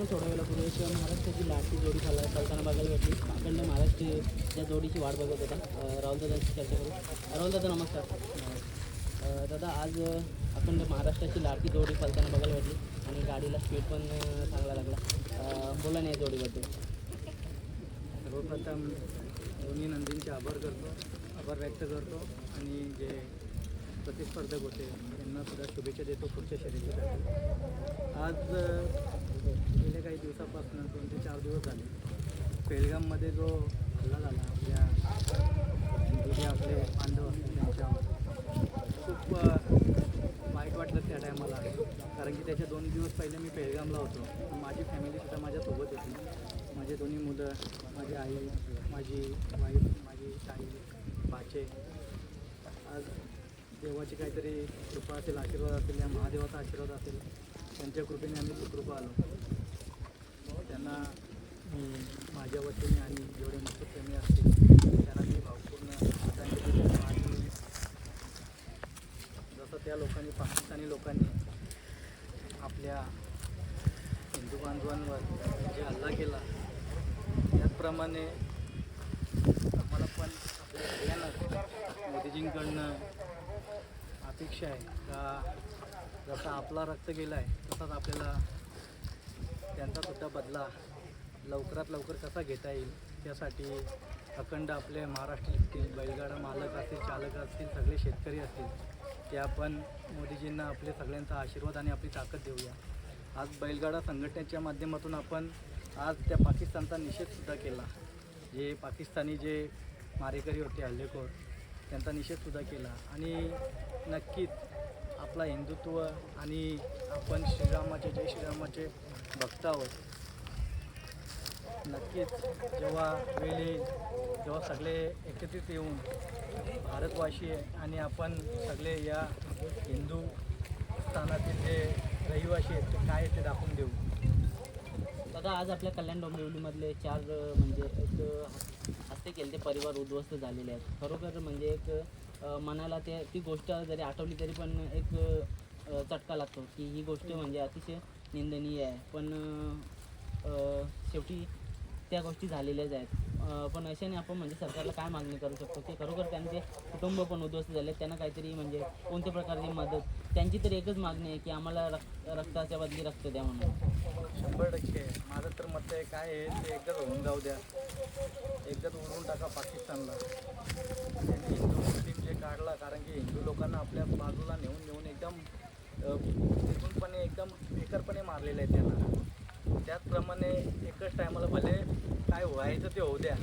मित्रांनो थोड्या वेळापूर्वी महाराष्ट्राची लाटची जोडी चाल चालताना बघायला भेटली. आपण महाराष्ट्र जोडीची वाट बघत होता राहुल दादाची चर्चा करू. राहुलदादा नमस्कार. दादा आज आपण महाराष्ट्राची लाडकी जोडी चालताना बघायला भेटली आणि गाडीला स्पीड पण चांगला लागला. बोला नाही या जोडीबद्दल. सर्वप्रथम दोन्ही नंदींचे आभार करतो आभार व्यक्त करतो आणि जे प्रतिस्पर्धक होते त्यांना सुद्धा शुभेच्छा देतो पुढच्या शर्यतीसाठी. आज गेल्या काही दिवसापासून दोन ते चार दिवस झाले. पेलगाममध्ये जो हल्ला झाला आपल्या जे आपले पांडव असतील त्यांच्यावर खूप वाईट वाटलं त्या टायमाला कारण की त्याच्या दोन दिवस पहिले मी पेलगामला होतो. माझी फॅमिलीसुद्धा माझ्यासोबत होती. माझे दोन्ही मुलं माझी आई माझी वाईफ माझी ताई भाचे आज देवाची काहीतरी कृपा असेल आशीर्वाद असेल या महादेवाचा आशीर्वाद असेल त्यांच्या कृपेने आम्ही सुखरूप आलो. त्यांना मी माझ्या वतीने आणि जेवढे मस्तप्रेमी असतील त्यांना मी भावपूर्ण श्रद्धांजली आणि जसं त्या लोकांनी पाकिस्तानी लोकांनी आपल्या हिंदू बांधवांवर जे हल्ला केला त्याचप्रमाणे आम्हाला पण आपल्या सगळ्यांना मोदीजींकडनं अपेक्षा आहे का जसा आपला रक्त गेला आहे तसाच आपल्याला त्यांचा सुद्धा बदला लवकरात लवकर कसा घेता येईल त्यासाठी अखंड आपले महाराष्ट्र असतील बैलगाडा मालक असतील चालक असतील सगळे शेतकरी असतील ते आपण मोदीजींना आपले सगळ्यांचा आशीर्वाद आणि आपली ताकद देऊया. आज बैलगाडा संघटनेच्या माध्यमातून आपण आज त्या पाकिस्तानचा निषेधसुद्धा केला. जे पाकिस्तानी जे मारेकरी होते हल्लेखोर त्यांचा निषेधसुद्धा केला. आणि नक्कीच आपला हिंदुत्व आणि आपण श्रीरामाचे जय श्रीरामाचे भक्त आहोत नक्कीच जेव्हा वेळ येईल तेव्हा सगळे एकत्रित येऊन भारतवासी आहे आणि आपण सगळे या हिंदू स्थानातील जे रहिवासी आहेत ते काय आहे ते दाखवून देऊ. दादा आज आपल्या कल्याण डोंबिवलीमधले चार म्हणजे एक हस्ते केले ते परिवार उद्ध्वस्त झालेले आहेत. खरोखर म्हणजे एक मनाला ते ती गोष्ट जरी आठवली तरी पण एक चटका लागतो की ही गोष्ट म्हणजे अतिशय निंदनीय आहे. पण शेवटी त्या गोष्टी झालेल्याच आहेत. पण अशाने आपण म्हणजे सरकारला काय मागणी करू शकतो? की खरोखर त्यांचे कुटुंब पण उद्ध्वस्त झाले त्यांना काहीतरी म्हणजे कोणत्या प्रकारची मदत? त्यांची तर एकच मागणी आहे की आम्हाला रक्त रक्ताच्या बदली रक्त द्या म्हणून. शंभर टक्के. माझं तर मत आहे काय आहे ते एकदाच होऊन जाऊ द्या. एकदाच उडवून टाका पाकिस्तानला. त्यांनी हिंदू मुस्लिम जे काढला कारण की हिंदू लोकांना आपल्या बाजूला नेऊन नेऊन एकदम तिथूनपणे एकदम बेकारपणे मारलेलं आहे त्यांना. त्याचप्रमाणे एकच टायमाला भले काय व्हायचं ते होऊ द्या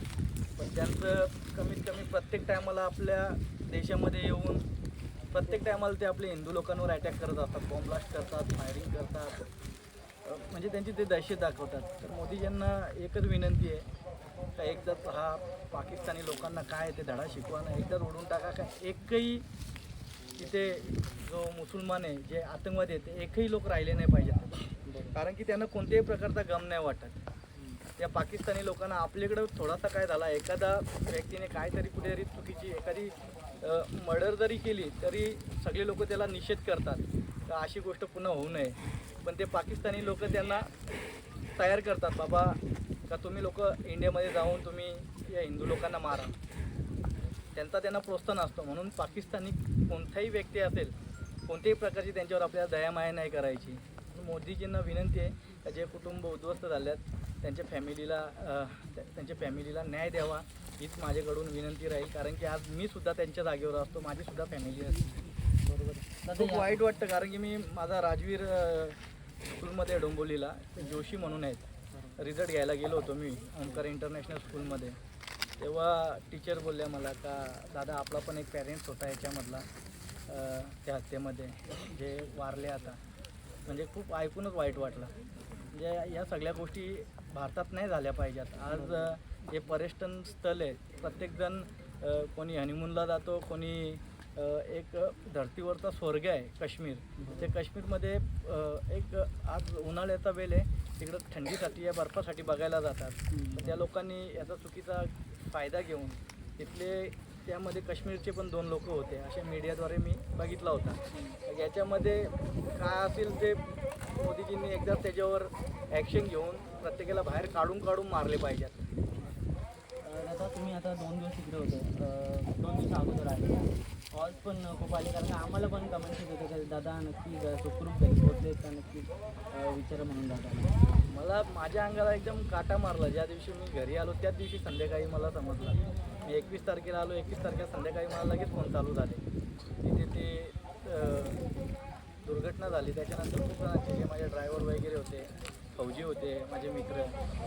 पण त्यांचं कमीत कमी प्रत्येक टायमाला आपल्या देशामध्ये येऊन प्रत्येक टायमाला ते आपले हिंदू लोकांवर अटॅक करत असतात बॉम्ब ब्लास्ट करतात फायरिंग करतात. म्हणजे त्यांची ते दहशत दाखवतात. तर मोदीजींना एकच विनंती आहे का एकदाच हा पाकिस्तानी लोकांना काय ते धडा शिकवा ना एकदाच उडून टाका का एकही तिथे जो मुसलमान आहे जे आतंकवादी आहेत ते एकही लोक राहिले नाही पाहिजेत कारण की त्यांना कोणत्याही प्रकारचा गम नाही वाटत. त्या पाकिस्तानी लोकांना आपल्याकडं थोडासा काय झाला एखादा व्यक्तीने काहीतरी कुठेतरी चुकीची एखादी मर्डर जरी केली तरी सगळे लोक त्याला निषेध करतात. तर अशी गोष्ट पुन्हा होऊ नये. पण ते पाकिस्तानी लोक त्यांना तयार करतात बाबा का तुम्ही लोक इंडियामध्ये जाऊन तुम्ही या हिंदू लोकांना मारा. त्यांचा त्यांना प्रोत्साहन असतो. म्हणून पाकिस्तानी कोणताही व्यक्ती असेल कोणत्याही प्रकारची त्यांच्यावर आपल्याला दयामाया नाही करायची. मोदीजींना विनंती आहे का जे कुटुंब उद्ध्वस्त झाल्यात त्यांच्या फॅमिलीला त्यांच्या फॅमिलीला न्याय द्यावा हीच माझ्याकडून विनंती राहील. कारण की आज मी सुद्धा त्यांच्या जागेवर असतो माझी सुद्धा फॅमिली असते. बरोबर. खूप वाईट वाटतं कारण की मी माझा राजवीर स्कूलमध्ये डोंबोलीला जोशी म्हणून आहेत. रिझल्ट घ्यायला गेलो होतो मी ओंकार इंटरनॅशनल स्कूलमध्ये. तेव्हा टीचर बोलल्या मला का दादा आपला पण एक पॅरेंट्स होता याच्यामधला त्या हत्येमध्ये जे वारले आता. म्हणजे खूप ऐकूनच वाईट वाटलं. म्हणजे या सगळ्या गोष्टी भारतात नाही झाल्या पाहिजेत. आज हे पर्यटन स्थळ आहे. प्रत्येकजण कोणी हनीमूनला जातो कोणी एक धर्तीवरचा स्वर्ग आहे काश्मीर. ते काश्मीरमध्ये एक आज उन्हाळ्याचा वेळ आहे. तिकडं थंडीसाठी या बर्फासाठी बघायला जातात. त्या लोकांनी याचा चुकीचा फायदा घेऊन तिथले त्यामध्ये काश्मीरचे पण दोन लोक होते. असे मीडियाद्वारे मी बघितला होता. याच्यामध्ये काय असेल ते मोदीजींनी एकदा त्याच्यावर ॲक्शन घेऊन प्रत्येकाला बाहेर काढून काढून मारले पाहिजेत. अं, दादा तुम्ही आता दोन दिवस तिकडे होते. दोन दिवस अगोदर आहे कॉल्स पण खूप आले कारण का आम्हाला पण कमेंट्स येत होते दादा नक्की सुखरूप घरी पोहोचले का नक्की? विचार म्हणून दादा मला माझ्या अंगाला एकदम काटा मारला. ज्या दिवशी मी घरी आलो त्याच दिवशी संध्याकाळी मला समजलं. मी एकवीस तारखेला आलो एकवीस तारखेला संध्याकाळी मला लगेच फोन चालू झाले. तिथे ते दुर्घटना झाली. त्याच्यानंतर खूप जणांचे जे माझे ड्रायव्हर वगैरे होते फौजी होते माझे मित्र.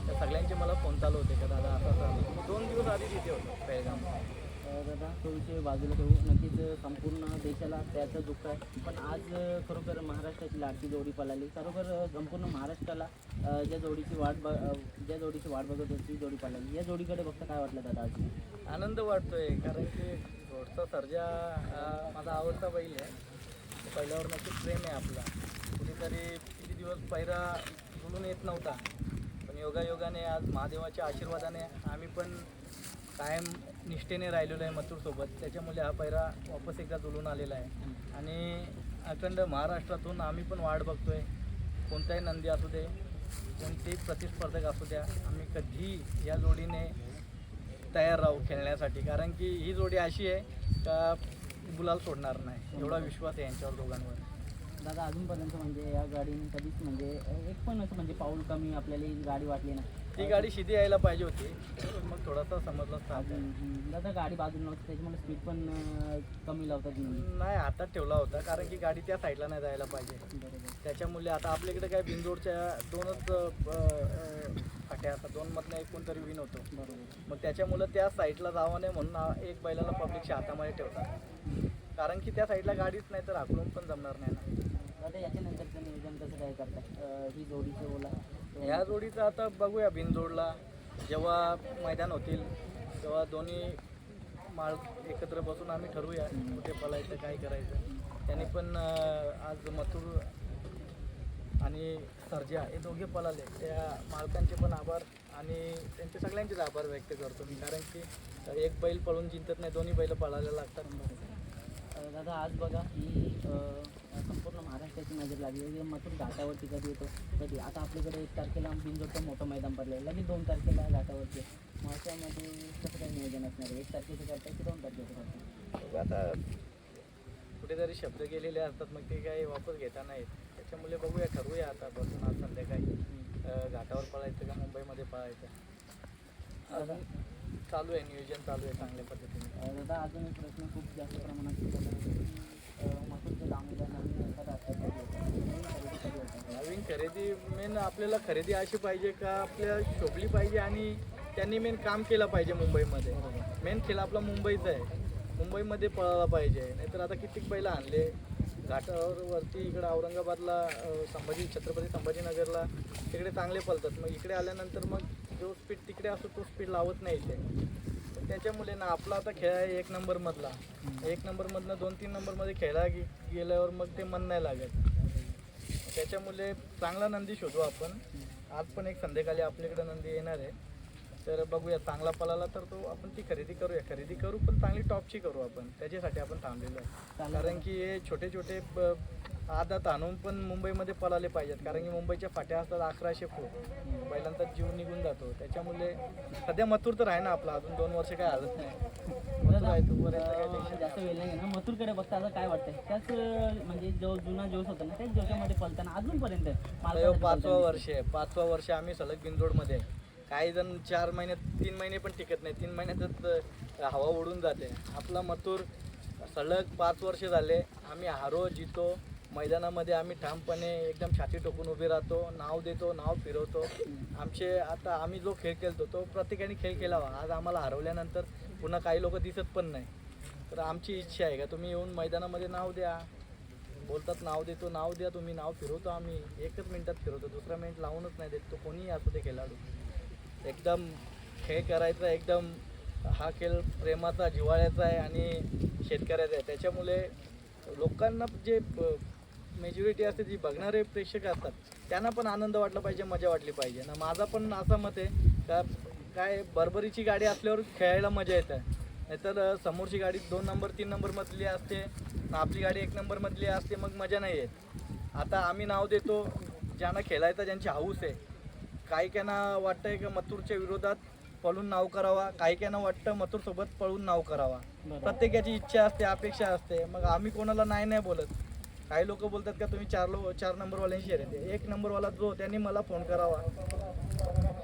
त्या सगळ्यांचे मला फोन चालू होते का दादा आता चालू मी दोन दिवस आधी तिथे होतो पेळगाव दादा तो विषय बाजूला ठेवू. नक्कीच संपूर्ण देशाला त्याचं दुःख आहे. पण आज खरोखर महाराष्ट्राची लाडकी जोडी पळाली. खरोखर संपूर्ण महाराष्ट्राला ज्या जोडीची वाट ब ज्या जोडीची वाट बघत होती ती जोडी पळाली. या जोडीकडे बघता काय वाटलं दादा आज? आनंद वाटतोय कारण की घोडचा सर्जा माझा आवडता बैल आहे. पहिल्यावर नक्कीच प्रेम आहे आपला. कुठेतरी किती दिवस पहिला बोलून येत नव्हता. पण योगायोगाने आज महादेवाच्या आशीर्वादाने आम्ही पण कायम निष्ठेने राहिलेलो आहे मथुरसोबत. त्याच्यामुळे हा पैरा वापस एकदा जुळून आलेला आहे. आणि अखंड महाराष्ट्रातून आम्ही पण वाट आहे कोणताही नंदी असू दे कोणतेही प्रतिस्पर्धक असू द्या आम्ही कधीही या जोडीने तयार राहू खेळण्यासाठी. कारण की ही जोडी अशी आहे का गुलाल सोडणार नाही. एवढा विश्वास आहे यांच्यावर दोघांवर. दादा अजूनपर्यंत म्हणजे या गाडीने कधीच म्हणजे एक पण असं म्हणजे पाऊल कमी आपल्याला ही गाडी वाटली नाही. ती गाडी शिधी यायला पाहिजे होती. मग थोडासा समजलं दादा गाडी बाजूला नव्हती त्याच्यामुळे स्पीड पण कमी लावतात नाही हातात ठेवला होता कारण की गाडी त्या साईडला नाही जायला पाहिजे. त्याच्यामुळे आता आपल्याकडे काय बिनजोडच्या दोनच फाट्या असतात दोन मधनं एक कोणतरी विन होतो. बरोबर. मग त्याच्यामुळं त्या साईडला जावं नाही म्हणून एक बैलाला पब्लिकच्या हातामध्ये ठेवतात. कारण की त्या साईडला गाडीच नाही तर आकडून पण जमणार नाही ना. दादा याच्यानंतरचं नियोजन कसं काय करतात ही जोडीचं बोला ह्या जोडीचं आता बघूया बिनजोडला. जेव्हा मैदान होतील तेव्हा दोन्ही माळ एकत्र बसून आम्ही ठरवूया कुठे पलायचं काय करायचं. त्यांनी पण आज मथुर आणि सर्जा हे दोघे पळाले. त्या मालकांचे पण आभार आणि त्यांचे सगळ्यांचेच आभार व्यक्त करतो मी. कारण की एक बैल पळून जिंकत नाही दोन्ही बैल पळायला लागतात. दादा आज बघा संपूर्ण महाराष्ट्राची नजर लागली आहे. मथुर घाटावरती कधी येतो? कधी? आता आपल्याकडे एक तारखेला बिनजोडचं मोठं मैदान पडलं आहे. लगेच दोन तारखेला घाटावरती. मग अशामध्ये कसं काय नियोजन असणार आहे? एक तारखेचं करताय की दोन तारखेचं करताय आता कुठेतरी शब्द गेलेले असतात मग ते काही वापस घेता नाहीत. त्याच्यामुळे बघूया ठरवूया आता. बसून आज संध्याकाळी. घाटावर पळायचं का? मुंबईमध्ये पळायचं? अजून चालू आहे नियोजन चालू आहे चांगल्या पद्धतीने. दादा अजून एक प्रश्न खूप जास्त प्रमाणात विचारला जातो की, अं, मथुरच्या दामोदर नवीन खरेदी मेन आपल्याला खरेदी अशी पाहिजे का? आपल्या शोभली पाहिजे आणि त्यांनी मेन काम केलं पाहिजे मुंबईमध्ये. मेन खेळ आपला मुंबईचा आहे. मुंबईमध्ये पळायला पाहिजे. नाहीतर आता कित्येक बैल आणले? घाटावर वरती इकडं औरंगाबादला संभाजी छत्रपती संभाजीनगरला तिकडे चांगले पळतात. मग इकडे आल्यानंतर मग जो स्पीड तिकडे असतो तो स्पीड लावत नाही इथे त्याच्यामुळे ना आपला आता खेळ आहे एक नंबरमधला. एक नंबरमधनं दोन तीन नंबरमध्ये खेळा गे गेल्यावर मग ते मन नाही लागत. त्याच्यामुळे चांगला नंदी शोधू आपण. आज पण एक संध्याकाळी आपल्याकडे नंदी येणार आहे. तर बघूया चांगला पळाला तर तो आपण ती खरेदी करूया. खरेदी करू पण चांगली टॉपची करू आपण. त्याच्यासाठी आपण थांबलेलो आहे. कारण की हे छोटे छोटे ब- आदात आणून पण मुंबईमध्ये पळाले पाहिजेत. कारण की मुंबईच्या फाट्या असतात अकराशे फूट. बैलांचा जीव निघून जातो. त्याच्यामुळे सध्या मथुर तर आहे ना आपला. अजून दोन वर्ष काय हलत नाही. जास्त वेळ नाही ना. मथुरकडे बघता आता काय वाटतंय? त्याच म्हणजे जो जुना जोश होता ना त्याच जोशामध्ये पलताना अजूनपर्यंत आता पाचवा पळताना वर्ष आहे. पाचवा वर्ष आम्ही सलग बिंदोडमध्ये. काही जण चार महिन्यात तीन महिने पण टिकत नाही. तीन महिन्यातच हवा उडून जाते. आपला मथुर सलग पाच वर्ष झाले. आम्ही हारो जितो. मैदानामध्ये आम्ही ठामपणे एकदम छाती टोकून उभे राहतो नाव देतो नाव फिरवतो. आमचे आता आम्ही जो खेळ खेळतो तो प्रत्येकाने खेळ खेळावा. आज आम्हाला हरवल्यानंतर पुन्हा काही लोक दिसत पण नाही. तर आमची इच्छा आहे का? तुम्ही येऊन मैदानामध्ये नाव द्या. बोलतात नाव देतो नाव द्या तुम्ही नाव फिरवतो आम्ही. एकच मिनटात फिरवतो दुसरा मिनिट लावूनच नाही देत. तो कोणीही असू ते खेळाडू. एकदम खेळ करायचा एकदम हा खेळ प्रेमाचा जिवाळ्याचा आहे आणि शेतकऱ्याचा आहे. त्याच्यामुळे लोकांना जे मेजॉरिटी असते जी बघणारे प्रेक्षक असतात त्यांना पण आनंद वाटला पाहिजे मजा वाटली पाहिजे. ना माझा पण असं मत आहे का काय बरोबरीची गाडी असल्यावर खेळायला मजा येते. नाहीतर अ, समोरची गाडी दोन नंबर तीन नंबर मधली असते न आपली गाडी एक नंबर मधली असते मग मजा नाही येत. आता आम्ही नाव देतो ज्यांना खेळायचा ज्यांची हाऊस आहे. काही काहींना वाटतंय की मथुरच्या विरोधात पळून नाव करावा काही काहींना वाटतं मथुर सोबत पळून नाव करावा. प्रत्येकाची इच्छा असते अपेक्षा असते. मग आम्ही कोणाला नाही नाही बोलत. काही लोक बोलतात का तुम्ही चार लो चार नंबरवाल्यांशी शर्यत एक नंबरवाला जो त्यांनी मला फोन करावा.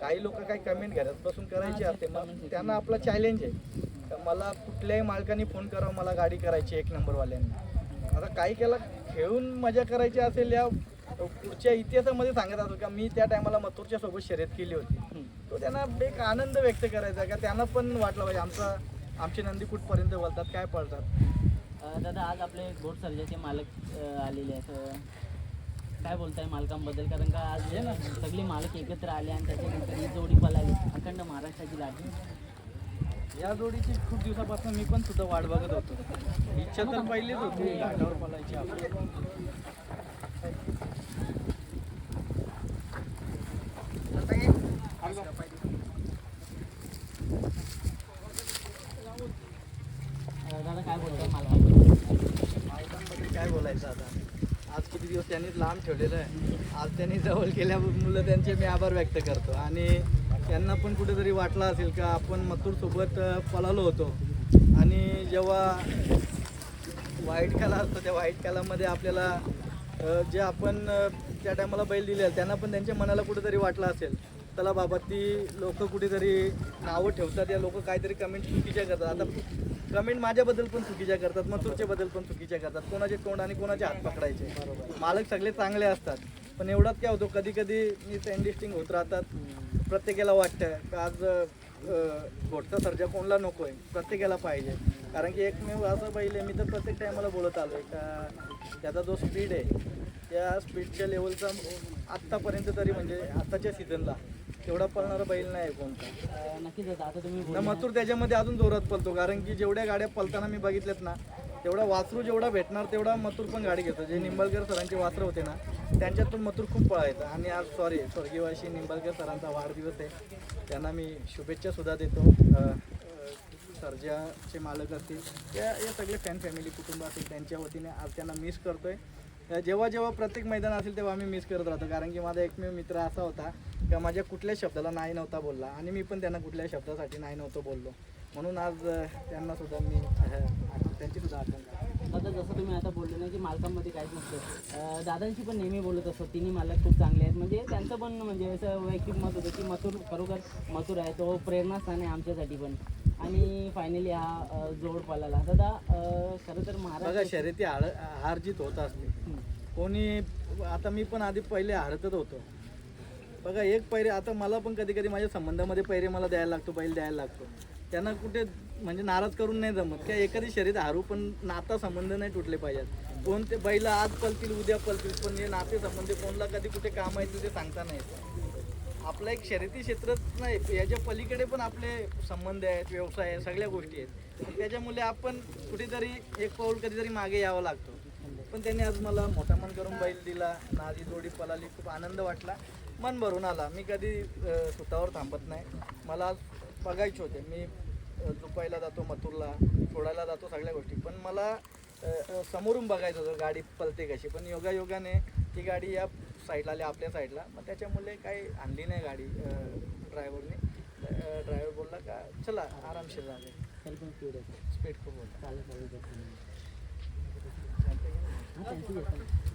काही लोक काही कमेंट घरात बसून करायची असते. मग त्यांना आपला चॅलेंज आहे. तर मला कुठल्याही मालकाने फोन करावा मला गाडी करायची एक नंबरवाल्यांनी. आता काही केला खेळून मजा करायची असेल या पुढच्या इतिहासामध्ये सांगत असतो का मी त्या टायमाला मथुरच्या सोबत शर्यत केली होती. तो त्यांना एक आनंद व्यक्त करायचा का त्यांना पण वाटलं पाहिजे. आमचा आमचे नंदी कुठपर्यंत बोलतात काय पळतात. दादा आज आपले घोट सर्जाचे मालक आलेले आहेत. काय बोलताय मालकांबद्दल? कारण का आज हे ना सगळे मालक एकत्र आले आणि त्याच्यानंतर ही जोडी पळाली. अखंड महाराष्ट्राची लागली या जोडीची खूप दिवसापासून मी पण सुद्धा वाट बघत होतो. इच्छा तर पहिलीच होती घाटावर पळायची आपण अ, दादा काय बोलताय मालकांबद्दल मालकांबद्दल काय बोलायचं आता आज किती काम ठेवलेलं आहे. आज त्यांनी जवळ केल्यामुळं त्यांचे मी आभार व्यक्त करतो. आणि त्यांना पण कुठेतरी वाटलं असेल का आपण मथुरसोबत पळालो होतो. आणि जेव्हा वाईट कला असतो त्या वाईट कलामध्ये आपल्याला जे आपण त्या टायमाला बैल दिले त्यांना पण त्यांच्या मनाला कुठेतरी वाटलं असेल. त्याला बाबा ती लोक कुठेतरी नावं ठेवतात या लोक काहीतरी कमेंट चुकीच्या करतात. आता कमेंट माझ्याबद्दल पण चुकीच्या करतात मथुरच्याबद्दल पण चुकीच्या करतात. कोणाचे तोंड आणि कोणाचे हात पकडायचे. बरोबर मालक सगळे चांगले असतात पण एवढाच काय होतो कधी कधी मी सँडिस्टिंग होत राहतात. प्रत्येकाला वाटतं का आज घोटचा सर्जा कोणाला नको आहे प्रत्येकाला पाहिजे. कारण की एकमेव असं पहिले मी तर प्रत्येक टायमाला बोलत आलो आहे का त्याचा जो स्पीड आहे त्या स्पीडच्या लेवलचा आत्तापर्यंत तरी म्हणजे आत्ताच्या सीझनला तेवढा पळणारा बैल नाही आहे कोणता. नक्कीच दादा आता तुम्ही न बोलला- मथुर त्याच्यामध्ये अजून जोरात पळतो कारण की जेवढ्या गाड्या पळताना मी बघितल्यात ना तेवढा वासरू जेवढा भेटणार तेवढा मथुर पण गाडी घेतो. जे निंबाळकर सरांचे वासरं होते ना त्यांच्यातून मथुर खूप पळायचा. आणि आज सॉरी स्वर्गीयवाशी निंबाळकर सरांचा वाढदिवस आहे. त्यांना मी शुभेच्छा सुद्धा देतो. अ, अ, सर्जाचे मालक असतील या या सगळे फॅन फॅमिली कुटुंब असेल त्यांच्या वतीने आज त्यांना मिस करतोय. जेव्हा जेव्हा प्रत्येक मैदान असेल तेव्हा आम्ही मिस करत राहतो. कारण की माझा एकमेव मित्र असा होता का माझ्या कुठल्याच शब्दाला नाही नव्हता बोलला. आणि मी पण त्यांना कुठल्या शब्दासाठी नाही नव्हतं बोललो. म्हणून आज त्यांना सुद्धा मी त्यांची सुद्धा आठवण. दादा जसं तुम्ही आता बोलले ना की मालकांमध्ये काहीच नसतं दादांशी पण नेहमी बोलत असतो. तिन्ही मालक खूप चांगले आहेत. म्हणजे त्यांचं पण म्हणजे असं वैयक्तिक मत होतं की मथुर खरोखर मथुर आहे. तो प्रेरणास्थान आहे आमच्यासाठी पण. आणि फायनली हा जोड पळाला. दादा खरं तर महाराष्ट्र शर्यती हार जीत होत असते. कोणी आता मी पण आधी पहिले हरतच होतो. बघा एक पैरे आता मला पण कधी कधी माझ्या संबंधामध्ये पैरे मला द्यायला लागतो बैल द्यायला लागतो. त्यांना कुठे म्हणजे नाराज करून नाही जमत. किंवा एखादी शर्यत हारू पण नाता संबंध नाही तुटले पाहिजेत. कोणते बैल आज पलतील उद्या पलतील पण हे नाते संबंध कोणला कधी कुठे काम आहे ते सांगता नाही येत. आपलं एक शर्यती क्षेत्रच नाही याच्या पलीकडे पण आपले संबंध आहेत व्यवसाय आहे सगळ्या गोष्टी आहेत. त्याच्यामुळे आपण कुठेतरी एक पाऊल कधीतरी मागे यावं लागतो. पण त्यांनी आज मला मोठा मन करून बैल दिला नाजी जोडी पळाली. खूप आनंद वाटला. मन भरून आला. मी कधी सुतावर थांबत नाही. मला आज बघायचे होते. मी झोपायला जातो मथुरला. सोडायला जातो सगळ्या गोष्टी. पण मला समोरून बघायचं होतं गाडी पलते कशी. पण योगायोगाने ती गाडी या साईडला आली आपल्या साईडला. मग त्याच्यामुळे काही आणली नाही गाडी ड्रायव्हरने ड्रायव्हर बोलला का चला आरामशीर झाले स्पीड खूप होता. I think.